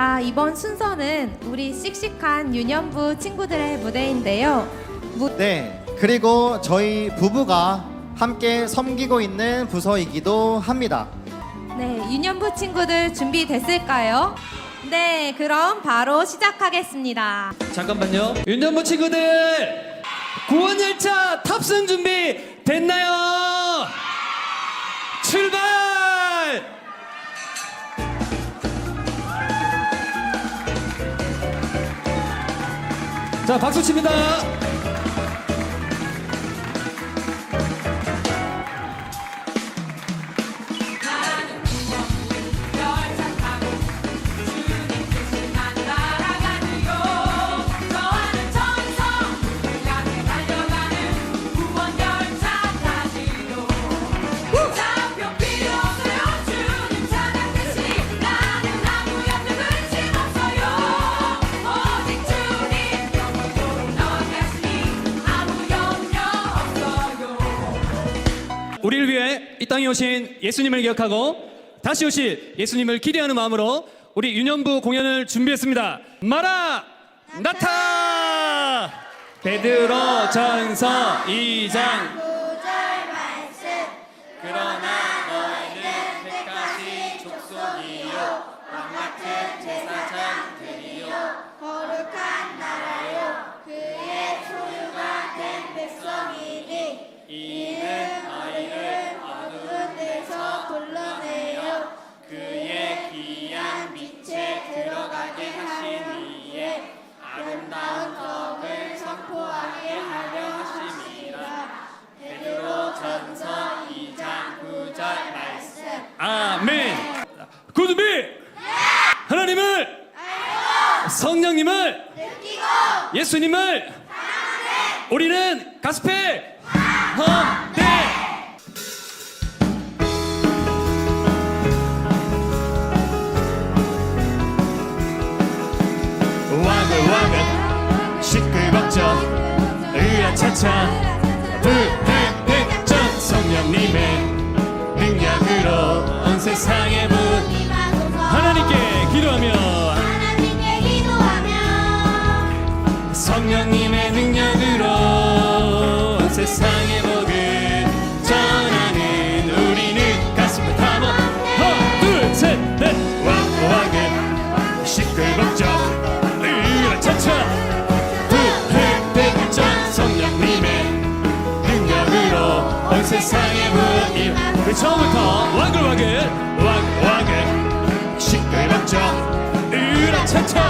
자, 이번 순서는 우리 씩씩한 유년부 친구들의 무대인데요. 무... 네, 그리고 저희 부부가 함께 섬기고 있는 부서이기도 합니다. 네, 유년부 친구들 준비됐을까요? 네, 그럼 바로 시작하겠습니다. 잠깐만요. 윤전부 친구들 구원 열차 탑승 준비 됐나요? 출발! 자, 박수 칩니다. 땅에 오신 예수님을 기억하고 다시 오실 예수님을 기대하는 마음으로 우리 유년부 공연을 준비했습니다. 마라! 나타! 베드로 전서 2장. 그러나 예수님을 우리는 가스펠 험대 와글와글 시끌벅적 으라차차. 불행백전 성령님의 능력으로 온 세상의 왕왕은 시끌벅적 으라차차 불행백전 성령님의 능력으로 온 세상의 문이 그 처음부터 와글와글 와글와글. 시끌벅적 으라차차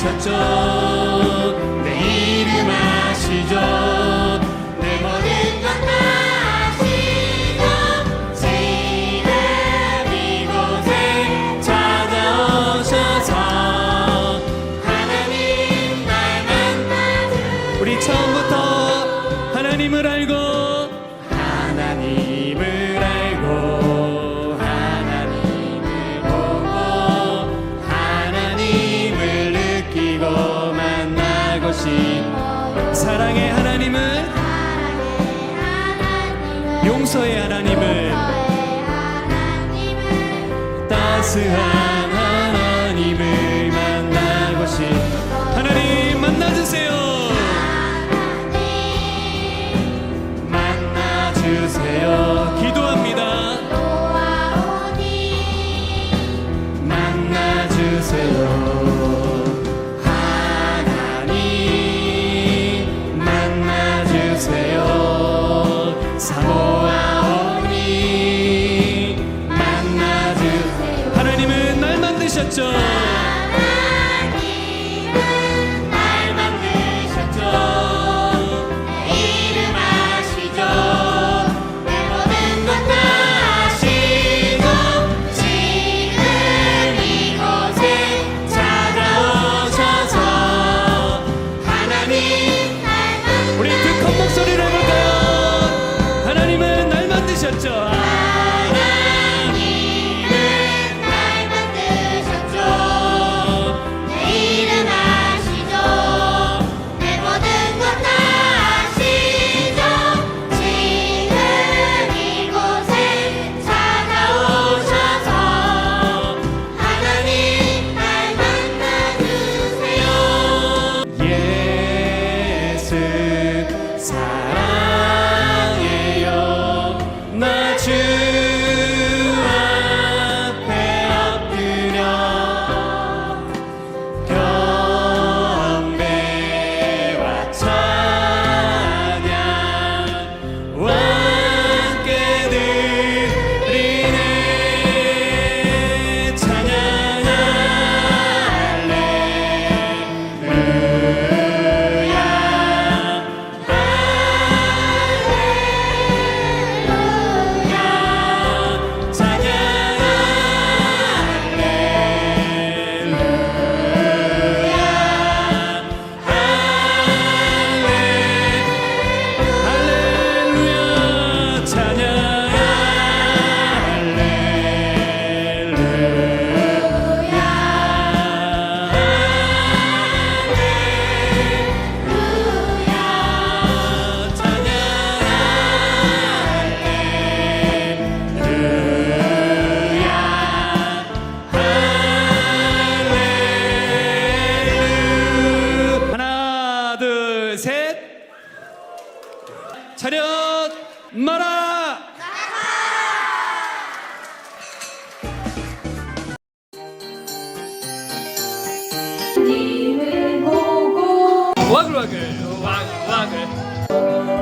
주셨죠? 사랑의 하나님은 용서의 하나님은 따스한 하셨죠.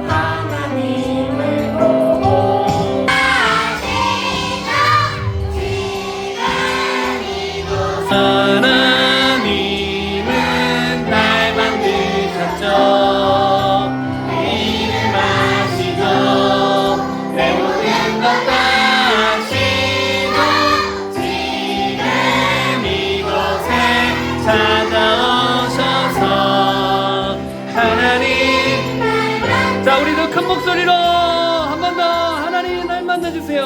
하나님을 보고 아시죠 지금 이곳 목소리로 한 번 더 하나님 날 만나주세요.